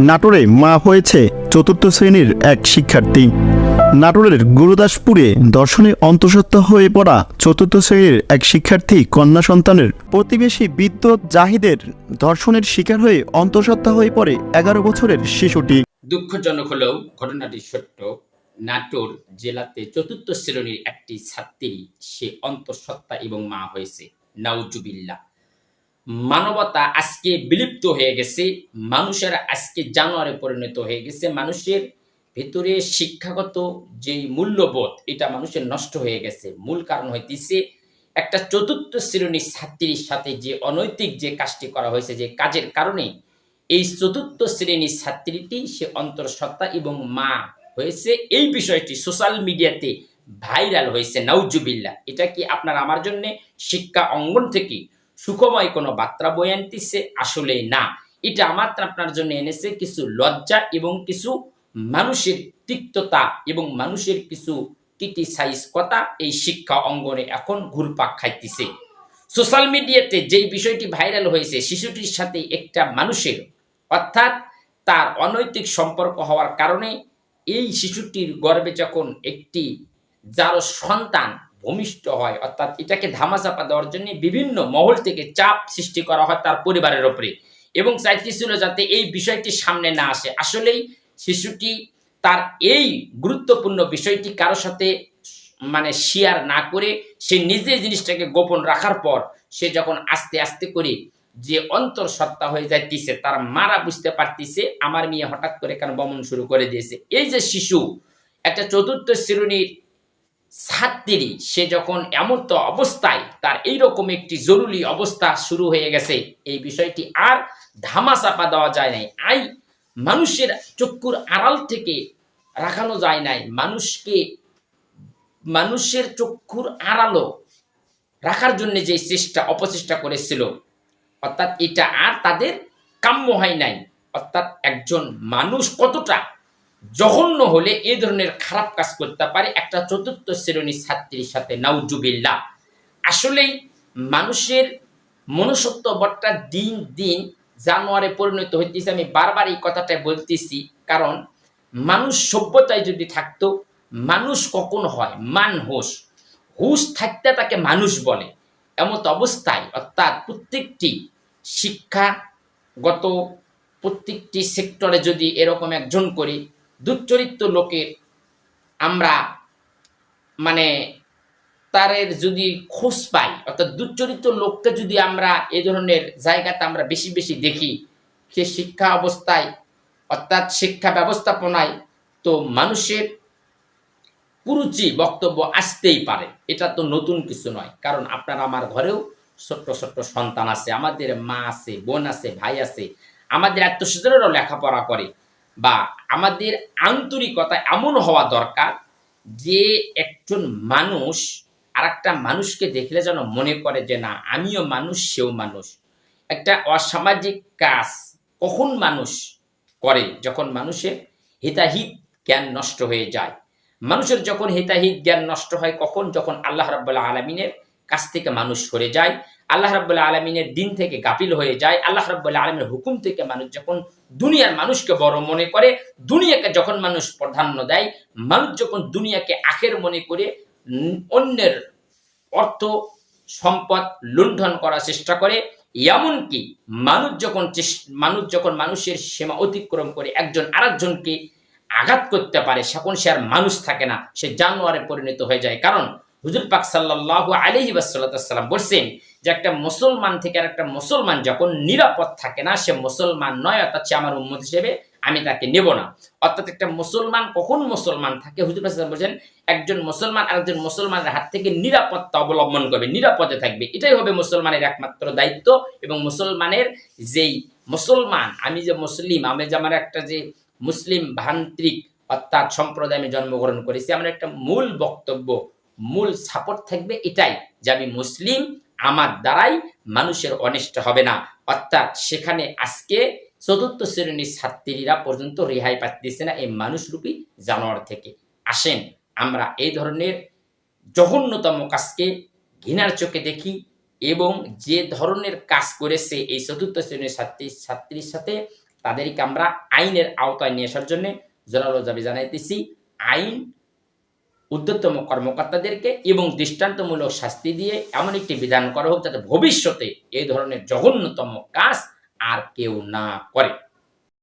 নাটোরে মা হয়েছে চতুর্থ শ্রেণির এক শিক্ষার্থী। নাটোরের গুরুদাসপুরে দর্শনে অন্তঃসত্ত্বা হয়ে পড়া চতুর্থ শ্রেণির এক শিক্ষার্থী কন্যা সন্তানের প্রতিবেশী বিদ্যুৎ জাহিদের ধর্ষণের শিকার হয়ে অন্তঃসত্ত্বা হয়ে পড়ে এগারো বছরের শিশুটি। দুঃখজনক হলেও ঘটনাটি সত্য। নাটোর জেলাতে চতুর্থ শ্রেণির একটি ছাত্রী, সে অন্তঃসত্ত্বা এবং মা হয়েছে। নাউজুবিল্লা মানবতা আজকে বিলুপ্ত হয়ে গেছে, মানুষের আজকে জানোয়ারে পরিণত হয়ে গেছে, মানুষের ভেতরে শিক্ষাগত যে মূল্যবোধ, এটা মানুষের নষ্ট হয়ে গেছে। মূল কারণ হইতেছে একটা চতুর্থ শ্রেণির ছাত্রীর সাথে যে অনৈতিক যে কাজটি করা হয়েছে, যে কাজের কারণে এই চতুর্থ শ্রেণির ছাত্রীটি সে অন্তঃসত্ত্বা এবং মা হয়েছে। এই বিষয়টি সোশ্যাল মিডিয়াতে ভাইরাল হয়েছে নাউজুবিল্লা এটা কি আপনার আমার জন্য শিক্ষা অঙ্গন থেকে সুখময় কোনো বার্তা বয়ে আনতেছে আসলে না। এটা আমার আপনার জন্য এনেছে কিছু লজ্জা এবং কিছু মানুষের তিক্ততা এবং মানুষের কিছু ক্রিটিসাইজ কথা এই শিক্ষা অঙ্গনে এখন ঘুরপাক খাইতেছে। সোশ্যাল মিডিয়াতে যেই বিষয়টি ভাইরাল হয়েছে, শিশুটির সাথে একটা মানুষের, অর্থাৎ তার অনৈতিক সম্পর্ক হওয়ার কারণে এই শিশুটির গর্বে যখন একটি, যার সন্তান ভূমিষ্ঠ হয়। অর্থাৎ এটাকে ধামাচাপা দেওয়ার জন্য বিভিন্ন মহল থেকে চাপ সৃষ্টি করা হয় তার পরিবারের ওপরে। এবং চাইতেছিল যাতে এই বিষয়টি সামনে না আসে। আসলেই শিশুটি তার এই গুরুত্বপূর্ণ বিষয়টি কারও সাথে মানে শেয়ার না করে সে নিজে জিনিসটাকে গোপন রাখার পর সে যখন আস্তে আস্তে করে যে অন্তর সত্তা হয়ে যাইতেছে, তার মারা বুঝতে পারতেছে, আমার মেয়ে হঠাৎ করে কেন বমন শুরু করে দিয়েছে? এই যে শিশু, একটা চতুর্থ শ্রেণির ছাত্রী সে যখন এমন তো অবস্থায় তার এইরকম একটি জরুরি অবস্থা শুরু হয়ে গেছে, এই বিষয়টি আর ধামা চাপা দেওয়া যায় নাই। আই, মানুষের চক্ষুর আড়াল থেকে রাখানো যায় নাই। মানুষকে, মানুষের চক্ষুর আড়ালো রাখার জন্য যে চেষ্টা, অপচেষ্টা করেছিল, অর্থাৎ এটা আর তাদের কাম্য হয় নাই। অর্থাৎ একজন মানুষ কতটা জঘন্য হলে এই ধরনের খারাপ কাজ করতে পারে একটা চতুর্থ শ্রেণির ছাত্রীর সাথে নাউজুবিল্লা আসলেই মানুষের মনুষ্যত্ব বটটা দিন দিন জানোয়ারে পরিণত হইতেছে। আমি বারবার এই কথাটা বলতেছি, কারণ মানুষ সভ্যতায় যদি থাকতো, মানুষ কখন হয়? মান হুশ হুশ থাকতে তাকে মানুষ বলে। এমত অবস্থায় অর্থাৎ প্রত্যেকটি শিক্ষাগত প্রত্যেকটি সেক্টরে যদি এরকম একজন করি দুচ্চরিত্র লোকের আমরা মানে তারের যদি খোঁজ পাই, অর্থাৎ দুচ্চরিত্র লোককে যদি আমরা এই ধরনের জায়গাতে আমরা বেশি বেশি দেখি, সে শিক্ষা অবস্থায়, অর্থাৎ শিক্ষা ব্যবস্থাপনায় তো মানুষের কুরুচি বক্তব্য আসতেই পারে। এটা তো নতুন কিছু নয়, কারণ আপনার আমার ঘরেও ছোট্ট ছোট্ট সন্তান আছে, আমাদের মা আছে, বোন আছে, ভাই আছে, আমাদের আত্মস্বজনেরও লেখাপড়া করে। বা আমাদের আন্তরিকতা এমন হওয়া দরকার যে একজন মানুষ আর একটা মানুষকে দেখলে যেন মনে করে যে না, আমিও মানুষ, সেও মানুষ। একটা অসামাজিক কাজ কখন মানুষ করে? যখন মানুষের হিতাহিত জ্ঞান নষ্ট হয়ে যায়। মানুষের যখন হিতাহিত জ্ঞান নষ্ট হয়, কখন? যখন আল্লাহ রাব্বুল্লাহ আলমিনের কাছ থেকে মানুষ সরে যায়, আল্লাহ রাব্বুল্লাহ আলমিনের দিন থেকে গাফিল হয়ে যায়, আল্লাহ রাব্বুল্লাহ আলমিনের হুকুম থেকে মানুষ যখন দুনিয়ার মানুষকে বড় মনে করে, দুনিয়াকে যখন মানুষ প্রাধান্য দেয়, মানুষ যখন দুনিয়াকে আখের মনে করে, অন্যের অর্থ, সম্পদ লুণ্ঠন করার চেষ্টা করে, এমনকি মানুষ যখন মানুষ যখন মানুষের সীমা অতিক্রম করে একজন আরেকজনকে আঘাত করতে পারে তখন সে আর মানুষ থাকে না, সে জানোয়ারে পরিণত হয়ে যায়। কারণ হুজুর পাক সাল্লাহ আলহি বাসাল্লাম বলছেন যে একটা মুসলমান থেকে আর একটা মুসলমান যখন নিরাপদ থাকে না, সে মুসলমান নয়, অর্থাৎ সে আমার উম্মত হিসেবে আমি তাকে নেব না। অর্থাৎ একটা মুসলমান কখন মুসলমান থাকে? হুজুর ওয়াসাল্লাম বলছেন, একজন মুসলমান আরেকজন মুসলমানের হাত থেকে নিরাপত্তা অবলম্বন করবে, নিরাপদে থাকবে। এটাই হবে মুসলমানের একমাত্র দায়িত্ব এবং মুসলমানের যেই মুসলমান, আমি যে মুসলিম, আমি যে আমার একটা যে মুসলিম ভান্ত্রিক অর্থাৎ সম্প্রদায়ে আমি জন্মগ্রহণ করেছি, আমার একটা মূল বক্তব্য মূল সাপোর্ট থাকবে এটাই যে আমি মুসলিম, আমার দ্বারাই মানুষের অনিষ্ট হবে না। অর্থাৎ সেখানে আজকে চতুর্থ শ্রেণির ছাত্রীরা পর্যন্ত রেহাই পাচ্ছে না এই মানুষরূপী জানোয়ার থেকে। আসেন আমরা এই ধরনের জঘন্যতম কাজকে ঘৃণার চোখে দেখি এবং যে ধরনের কাজ করেছে এই চতুর্থ শ্রেণির ছাত্রী, ছাত্রীর সাথে তাদেরকে আমরা আইনের আওতায় নিয়ে আসার জন্য জোরালো দাবি জানাইতেছি। আইন উদ্যতম কর্মকর্তাদেরকে এবং দৃষ্টান্তমূলক শাস্তি দিয়ে এমন একটি বিধান করা হোক যাতে ভবিষ্যতে এই ধরনের জঘন্যতম কাজ আর কেউ না করে।